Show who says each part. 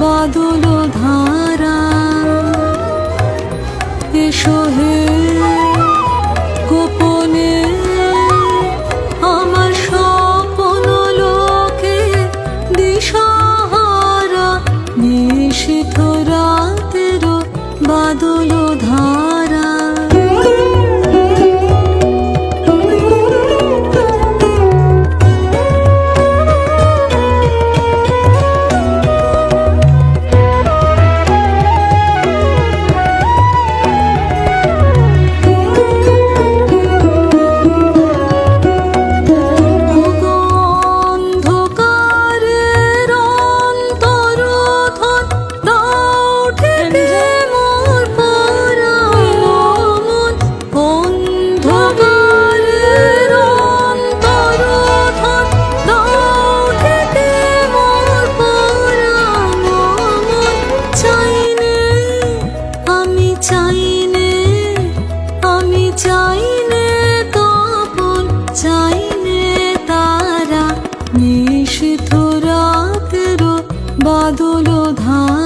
Speaker 1: বাদল ধারা এসো হে বাদল ধান